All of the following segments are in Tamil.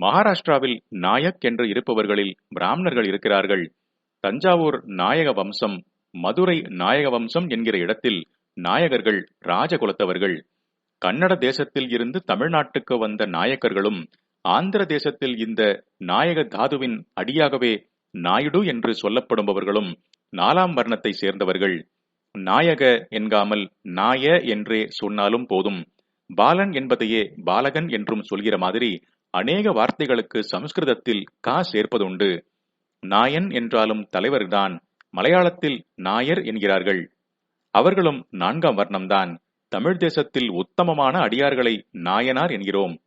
மகாராஷ்டிராவில் நாயக் என்று இருப்பவர்களில் பிராமணர்கள் இருக்கிறார்கள். தஞ்சாவூர் நாயக வம்சம் மதுரை நாயக வம்சம் என்கிற இடத்தில் நாயகர்கள் ராஜகுலத்தவர்கள். கன்னட தேசத்தில் இருந்து தமிழ்நாட்டுக்கு வந்த நாயக்கர்களும் ஆந்திர தேசத்தில் இந்த நாயக தாதுவின் அடியாகவே நாயுடு என்று சொல்லப்படுபவர்களும் நாலாம் வர்ணத்தை சேர்ந்தவர்கள். நாயக என்காமல் நாய என்றே சொன்னாலும் போதும். பாலன் என்பதையே பாலகன் என்றும் சொல்கிற மாதிரி அநேக வார்த்தைகளுக்கு சமஸ்கிருதத்தில் கா சேர்ப்பதுண்டு. நாயன் என்றாலும் தலைவர்தான். மலையாளத்தில் நாயர் என்கிறார்கள். அவர்களும் நான்காம் வர்ணம்தான். தமிழ் தேசத்தில் உத்தமமான அடியார்களை நாயனார் என்கிறோம்.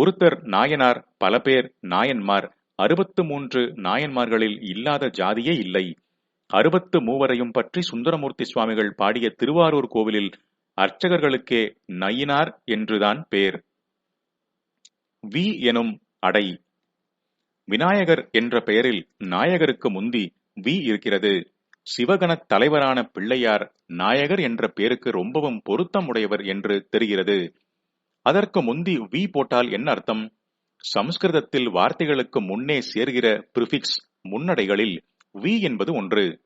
ஒருத்தர் நாயனார் பல பேர் நாயன்மார். அறுபத்து மூன்று நாயன்மார்களில் இல்லாத ஜாதியே இல்லை. அறுபத்து மூவரையும் பற்றி சுந்தரமூர்த்தி சுவாமிகள் பாடிய திருவாரூர் கோவிலில் அர்ச்சகர்களுக்கே நயினார் என்றுதான் பேர். வி எனும் அடை. விநாயகர் என்ற பெயரில் நாயகருக்கு முந்தி வி இருக்கிறது. சிவகணத் தலைவரான பிள்ளையார் நாயகர் என்ற பெயருக்கு ரொம்பவும் பொருத்தம் உடையவர் என்று தெரிகிறது. அதற்கு முந்தி வி போட்டால் என்ன அர்த்தம்? சமஸ்கிருதத்தில் வார்த்தைகளுக்கு முன்னே சேர்கிற பிரிஃபிக்ஸ் முன்னடைகளில் வி என்பது ஒன்று.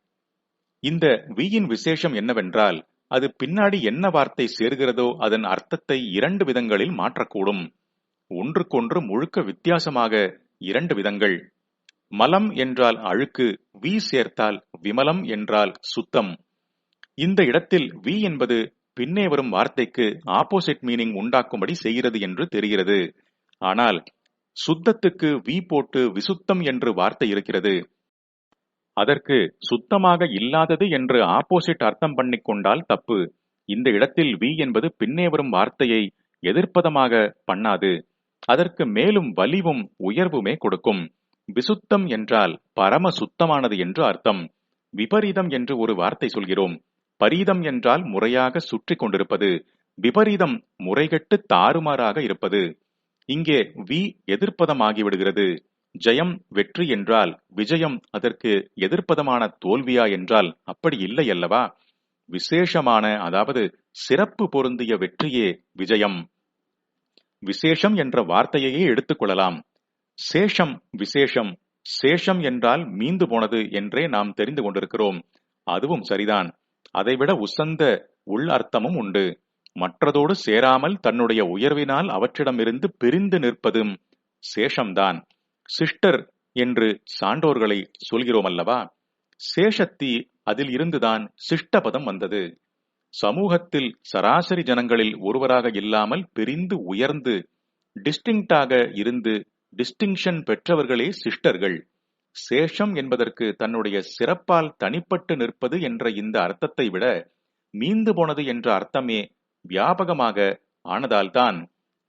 இந்த வியின் விசேஷம் என்னவென்றால் அது பின்னாடி என்ன வார்த்தை சேர்கிறதோ அதன் அர்த்தத்தை இரண்டு விதங்களில் மாற்றக்கூடும். ஒன்றுக்கொன்று முழுக்க வித்தியாசமாக இரண்டு விதங்கள். மலம் என்றால் அழுக்கு வி சேர்த்தால் விமலம் என்றால் சுத்தம். இந்த இடத்தில் வி என்பது பின்னே வரும் வார்த்தைக்கு ஆப்போசிட் மீனிங் உண்டாக்கும்படி செய்கிறது என்று தெரிகிறது. ஆனால் சுத்தத்துக்கு வி போட்டு விசுத்தம் என்று வார்த்தை இருக்கிறது. அதற்கு சுத்தமாக இல்லாதது என்று ஆப்போசிட் அர்த்தம் பண்ணிக்கொண்டால் தப்பு. இந்த இடத்தில் வி என்பது பின்னே வரும் வார்த்தையை எதிர்ப்பதமாக பண்ணாது. அதற்கு மேலும் வலிவும் உயர்வுமே கொடுக்கும். விசுத்தம் என்றால் பரம சுத்தமானது என்று அர்த்தம். விபரீதம் என்று ஒரு வார்த்தை சொல்கிறோம். பரீதம் என்றால் முறையாக சுற்றி கொண்டிருப்பது. விபரீதம் முறைகட்டு தாறுமாறாக இருப்பது. இங்கே வி எதிர்ப்பதமாகிவிடுகிறது. ஜெயம் வெற்றி என்றால் விஜயம் அதற்கு எதிர்ப்பதமான தோல்வியா என்றால் அப்படி இல்லை அல்லவா? விசேஷமான அதாவது சிறப்பு பொருந்திய வெற்றியே விஜயம். விசேஷம் என்ற வார்த்தையையே எடுத்துக்கொள்ளலாம் சேஷம் விசேஷம் சேஷம் என்றால் மீந்து போனது என்றே நாம் தெரிந்து கொண்டிருக்கிறோம். அதுவும் சரிதான். அதைவிட உசந்த உள் அர்த்தமும் உண்டு. மற்றதோடு சேராமல் தன்னுடைய உயர்வினால் அவற்றிடமிருந்து பிரிந்து நிற்பதும் சேஷம்தான். சிஸ்டர் என்று சான்றோர்களை சொல்கிறோம் அல்லவா சேஷத்தி அதில் இருந்துதான் சிஷ்டபதம் வந்தது. சமூகத்தில் சராசரி ஜனங்களில் ஒருவராக இல்லாமல் பிரிந்து உயர்ந்து டிஸ்டிங்டாக இருந்து டிஸ்டிங்ஷன் பெற்றவர்களே சிஸ்டர்கள் சேஷம் என்பதற்கு தன்னுடைய சிறப்பால் தனிப்பட்டு நிற்பது என்ற இந்த அர்த்தத்தை விட மீந்து போனது என்ற அர்த்தமே வியாபகமாக ஆனதால்தான்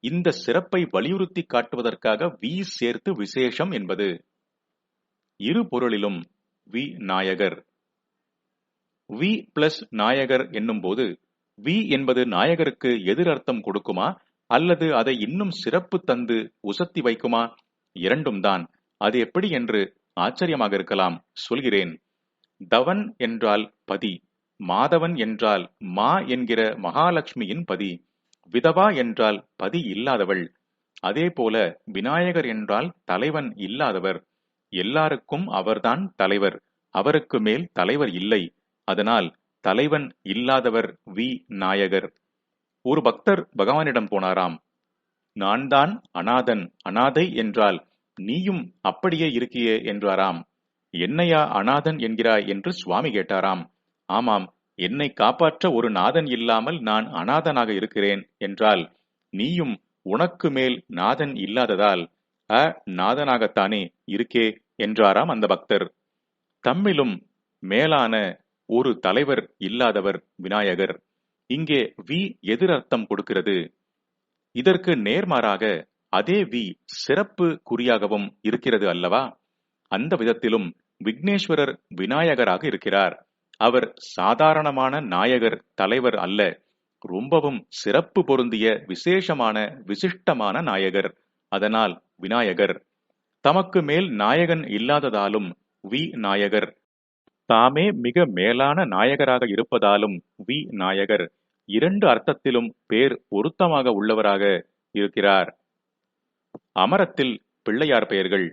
இந்த சிறப்பை வலியுறுத்தி காட்டுவதற்காக வி சேர்த்து விசேஷம் என்பது. இரு பொருளிலும் வி நாயகர். வி பிளஸ் நாயகர் என்னும் போது வி என்பது நாயகருக்கு எதிர் அர்த்தம் கொடுக்குமா? அல்லது அதை இன்னும் சிறப்பு தந்து உசத்தி வைக்குமா? இரண்டும் தான். அது எப்படி என்று ஆச்சரியமாக இருக்கலாம். சொல்கிறேன். தவன் என்றால் பதி மாதவன் என்றால் மா என்கிற மகாலட்சுமியின் பதி விதவா என்றால் பதி இல்லாதவள். அதே போல விநாயகர் என்றால் தலைவன் இல்லாதவர். எல்லாருக்கும் அவர்தான் தலைவர். அவருக்கு மேல் தலைவர் இல்லை. அதனால் தலைவன் இல்லாதவர் வி. நாயகர். ஒரு பக்தர் பகவானிடம் போனாராம் நான் தான் அனாதன் அனாதை என்றால் நீயும் அப்படியே இருக்கியே என்றாராம். என்னையா அனாதன் என்கிறாய்? என்று சுவாமி கேட்டாராம். ஆமாம் என்னை காப்பாற்ற ஒரு நாதன் இல்லாமல் நான் அனாதனாக இருக்கிறேன் என்றால் நீயும் உனக்கு மேல் நாதன் இல்லாததால் அ நாதனாகத்தானே இருக்கே என்றாராம் அந்த பக்தர். தம்மிலும் மேலான ஒரு தலைவர் இல்லாதவர் விநாயகர். இங்கே வி எதிரர்த்தம் கொடுக்கிறது. இதற்கு நேர்மாறாக அதே வி சிறப்பு குறியாகவும் இருக்கிறது அல்லவா? அந்த விதத்திலும் விக்னேஸ்வரர் விநாயகராக இருக்கிறார். அவர் சாதாரணமான நாயகர் தலைவர் அல்ல. ரொம்பவும் சிறப்பு பொருந்திய விசேஷமான விசிஷ்டமான நாயகர். அதனால் விநாயகர். தமக்கு மேல் நாயகன் இல்லாததாலும் வி நாயகர். தாமே மிக மேலான நாயகராக இருப்பதாலும் வி. நாயகர். இரண்டு அர்த்தத்திலும் பேர் பொருத்தமாக உள்ளவராக இருக்கிறார். அமரத்தில் பிள்ளையார் பெயர்கள்.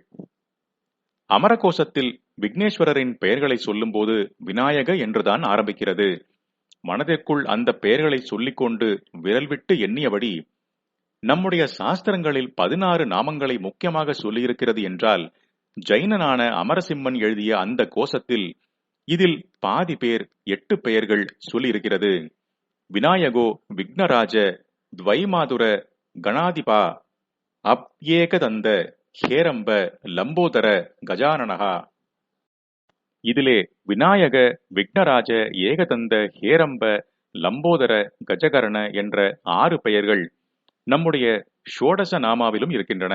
அமரகோசத்தில் விக்னேஸ்வரரின் பெயர்களை சொல்லும்போது விநாயக என்றுதான் ஆரம்பிக்கிறது. மனதிற்குள் அந்த பெயர்களை சொல்லிக்கொண்டு விரல் விட்டு எண்ணியபடி நம்முடைய சாஸ்திரங்களில் பதினாறு நாமங்களை முக்கியமாக சொல்லியிருக்கிறது என்றால் ஜைனனான அமரசிம்மன் எழுதிய அந்த கோஷத்தில் இதில் பாதி பேர் எட்டு பெயர்கள் சொல்லியிருக்கிறது. விநாயகோ விக்னராஜ துவைமாதுர கணாதிபா அப்யேகதந்த ஹேரம்ப லம்போதர கஜானனகா. இதிலே விநாயக விக்னராஜ ஏகதந்த ஹேரம்ப லம்போதர கஜகரண என்ற ஆறு பெயர்கள் நம்முடைய ஷோடச நாமாவிலும் இருக்கின்றன.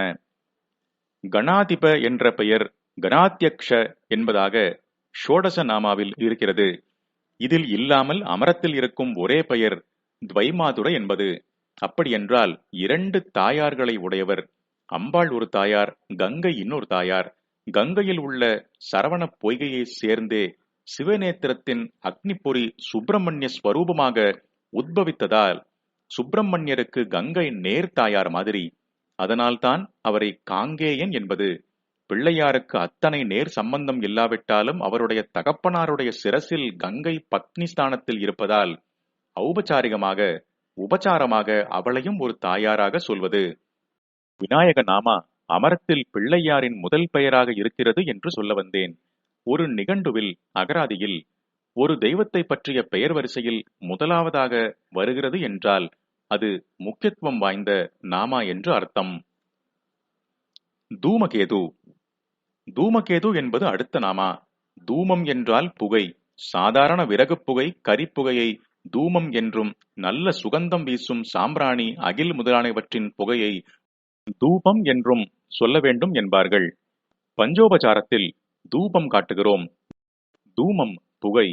கணாதிப என்ற பெயர் கணாத்தியக்ஷ என்பதாக ஷோடச நாமாவில் இருக்கிறது. இதில் இல்லாமல் அமரத்தில் இருக்கும் ஒரே பெயர் துவைமாதுர என்பது. அப்படியென்றால் இரண்டு தாயார்களை உடையவர். அம்பாள் ஒரு தாயார் கங்கை இன்னொரு தாயார். கங்கையில் உள்ள சரவண பொய்கையை சேர்ந்தே சிவநேத்திரத்தின் அக்னிபொறி சுப்பிரமணிய ஸ்வரூபமாக உத்பவித்ததால் சுப்பிரமணியருக்கு கங்கை நேர் தாயார் மாதிரி. அதனால்தான் அவரை காங்கேயன் என்பது. பிள்ளையாருக்கு அத்தனை நேர் சம்பந்தம் இல்லாவிட்டாலும் அவருடைய தகப்பனாருடைய சிரசில் கங்கை பத்னி ஸ்தானத்தில் இருப்பதால் ஔபச்சாரிகமாக உபச்சாரமாக அவளையும் ஒரு தாயாராக சொல்வது. விநாயக நாமா அமரத்தில் பிள்ளையாரின் முதல் பெயராக இருக்கிறது என்று சொல்ல வந்தேன். ஒரு நிகண்டுவில் அகராதியில் ஒரு தெய்வத்தை பற்றிய பெயர் வரிசையில் முதலாவதாக வருகிறது என்றால் அது முக்கியத்துவம் வாய்ந்த நாமா என்று அர்த்தம். தூமகேது தூமகேது என்பது அடுத்த நாமா? தூமம் என்றால் புகை. சாதாரண விறகு புகை கரிப்புகையை தூமம் என்றும் நல்ல சுகந்தம் வீசும் சாம்பிராணி அகில் முதலானவற்றின் புகையை தூபம் என்றும் சொல்ல வேண்டும் என்பார்கள். பஞ்சோபசாரத்தில் தூபம் காட்டுகிறோம். தூமம் புகை.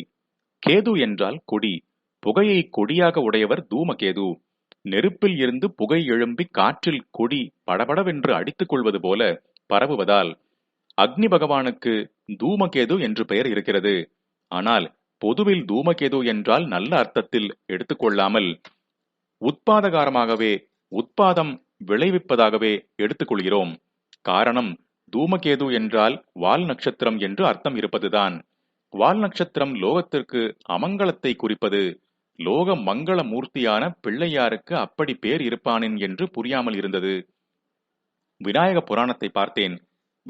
கேது என்றால் கொடி. புகையை கொடியாக உடையவர் தூமகேது. நெருப்பில் இருந்து புகை எழும்பி காற்றில் கொடி படபடவென்று அடித்துக் கொள்வது போல பரவுவதால் அக்னி பகவானுக்கு தூமகேது என்று பெயர் இருக்கிறது. ஆனால் பொதுவில் தூமகேது என்றால் நல்ல அர்த்தத்தில் எடுத்துக்கொள்ளாமல் உற்பாதகாரமாகவே உத்பாதம் விளைவிப்பதாகவே எடுத்துக்கொள்கிறோம் காரணம் தூமகேது என்றால் வால் நட்சத்திரம் என்று அர்த்தம் இருப்பதுதான். வால் நட்சத்திரம் லோகத்திற்கு அமங்கலத்தை குறிப்பது லோக மங்கள மூர்த்தியான பிள்ளையாருக்கு அப்படி பேர் இருப்பானேன் என்று புரியாமல் இருந்தது. விநாயக புராணத்தை பார்த்தேன்.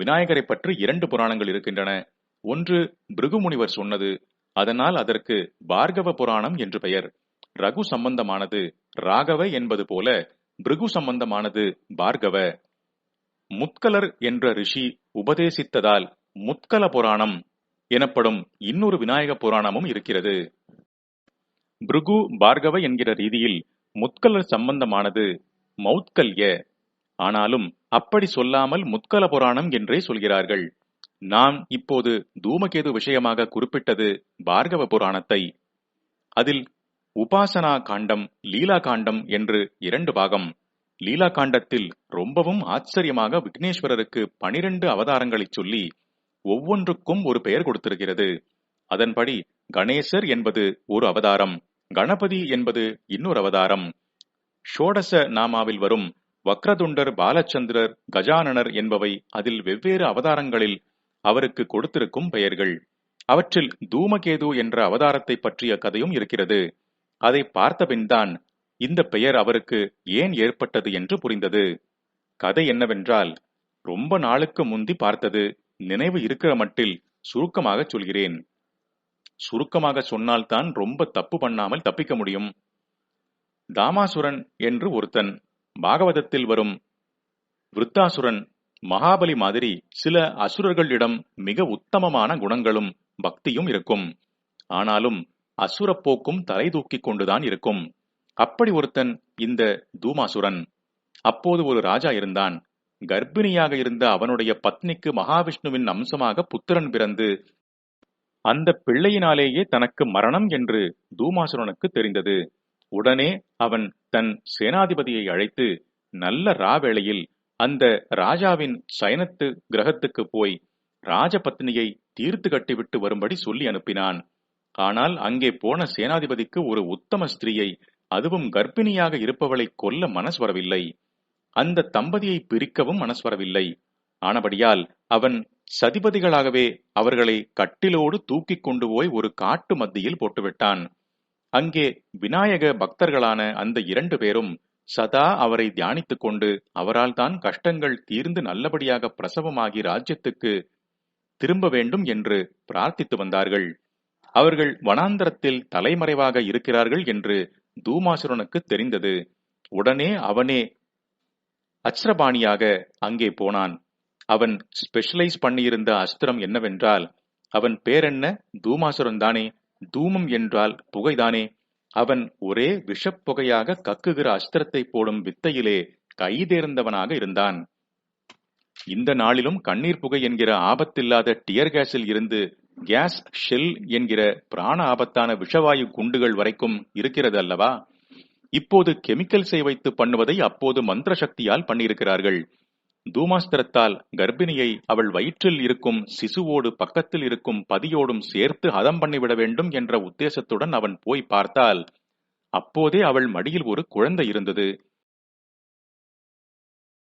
விநாயகரை பற்றி இரண்டு புராணங்கள் இருக்கின்றன. ஒன்று பிருகுமுனிவர் சொன்னது அதனால் அதற்கு பார்கவ புராணம் என்று பெயர். ரகு சம்பந்தமானது ராகவ என்பது போல பிருகு சம்பந்தமானது பார்கவ. முத்கலர் என்ற ரிஷி உபதேசித்ததால் முத்கல புராணம் எனப்படும் இன்னொரு விநாயக புராணமும் இருக்கிறது. பிருகு பார்கவ என்கிற ரீதியில் முத்கலர் சம்பந்தமானது மௌத்கல்ய ஆனாலும் அப்படி சொல்லாமல் முத்கல புராணம் என்றே சொல்கிறார்கள். நாம் இப்போது தூமகேது விஷயமாக குறிப்பிட்டது பார்கவ புராணத்தை. அதில் உபாசனா காண்டம் லீலா காண்டம் என்று இரண்டு பாகம். லீலா காண்டத்தில் ரொம்பவும் ஆச்சரியமாக விக்னேஸ்வரருக்கு பனிரெண்டு அவதாரங்களை சொல்லி ஒவ்வொன்றுக்கும் ஒரு பெயர் கொடுத்திருக்கிறது. அதன்படி கணேசர் என்பது ஒரு அவதாரம் கணபதி என்பது இன்னொரு அவதாரம். ஷோடச நாமாவில் வரும் வக்ரதுண்டர் பாலச்சந்திரர் கஜானனர் என்பவை அதில் வெவ்வேறு அவதாரங்களில் அவருக்கு கொடுத்திருக்கும் பெயர்கள். அவற்றில் தூமகேது என்ற அவதாரத்தை பற்றிய கதையும் இருக்கிறது. அதை பார்த்தபின்தான் இந்த பெயர் அவருக்கு ஏன் ஏற்பட்டது என்று புரிந்தது. கதை என்னவென்றால் ரொம்ப நாளுக்கு முந்தி பார்த்தது நினைவு இருக்கிற மட்டில் சுருக்கமாக சொல்கிறேன். சுருக்கமாக சொன்னால்தான் ரொம்ப தப்பு பண்ணாமல் தப்பிக்க முடியும். தாமாசுரன் என்று ஒருத்தன் பாகவதத்தில் வரும் விருத்தாசுரன் மகாபலி மாதிரி சில அசுரர்களிடம் மிக உத்தமமான குணங்களும் பக்தியும் இருக்கும். ஆனாலும் அசுரப்போக்கும் தலை தூக்கிக் கொண்டுதான் இருக்கும். அப்படி ஒருத்தன் இந்த தூமாசுரன். அப்போது ஒரு ராஜா இருந்தான். கர்ப்பிணியாக இருந்த அவனுடைய பத்னிக்கு மகாவிஷ்ணுவின் அம்சமாக புத்திரன் பிறந்து அந்த பிள்ளையினாலேயே தனக்கு மரணம் என்று தூமாசுரனுக்கு தெரிந்தது. உடனே அவன் தன் சேனாதிபதியை அழைத்து நல்ல ராவேளையில் அந்த ராஜாவின் சயனத்து கிரகத்துக்கு போய் ராஜபத்னியை தீர்த்து கட்டிவிட்டு வரும்படி சொல்லி அனுப்பினான். ஆனால் அங்கே போன சேனாதிபதிக்கு ஒரு உத்தம ஸ்திரீயை அதுவும் கர்ப்பிணியாக இருப்பவளை கொல்ல மனசு வரவில்லை. அந்த தம்பதியை பிரிக்கவும் மனசு வரவில்லை. ஆனபடியால் அவன் சதிபதிகளாகவே அவர்களை கட்டிலோடு தூக்கிக் கொண்டு போய் ஒரு காட்டு மத்தியில் போட்டுவிட்டான். அங்கே விநாயக பக்தர்களான அந்த இரண்டு பேரும் சதா அவரை தியானித்துக் கொண்டு அவரால் தான் கஷ்டங்கள் தீர்ந்து நல்லபடியாக பிரசவமாகி ராஜ்யத்துக்கு திரும்ப வேண்டும் என்று பிரார்த்தித்து வந்தார்கள். அவர்கள் வனாந்தரத்தில் தலைமறைவாக இருக்கிறார்கள் என்று தூமாசுரனுக்கு தெரிந்தது. உடனே அவனே அச்ரபாணியாக அங்கே போனான். அவன் ஸ்பெஷலைஸ் பண்ணியிருந்த அஸ்திரம் என்னவென்றால் அவன் பேரென்ன? தூமாசுரன் தானே தூமம் என்றால் புகைதானே? அவன் ஒரே விஷப்புகையாக கக்குகிற அஸ்திரத்தை போடும் வித்தையிலே கைதேர்ந்தவனாக இருந்தான். இந்த நாளிலும் கண்ணீர் புகை என்கிற ஆபத்தில்லாத டியர் கேஸில் இருந்து கேஸ் ஷெல் என்கிற பிராண ஆபத்தான விஷவாயு குண்டுகள் வரைக்கும் இருக்கிறது அல்லவா இப்போது கெமிக்கல்ஸை வைத்து பண்ணுவதை அப்போது மந்திர சக்தியால் பண்ணியிருக்கிறார்கள். தூமாஸ்திரத்தால் கர்ப்பிணியை அவள் வயிற்றில் இருக்கும் சிசுவோடு பக்கத்தில் இருக்கும் பதியோடும் சேர்த்து ஹதம் பண்ணிவிட வேண்டும் என்ற உத்தேசத்துடன் அவன் போய் பார்த்தால் அப்போதே அவள் மடியில் ஒரு குழந்தை இருந்தது.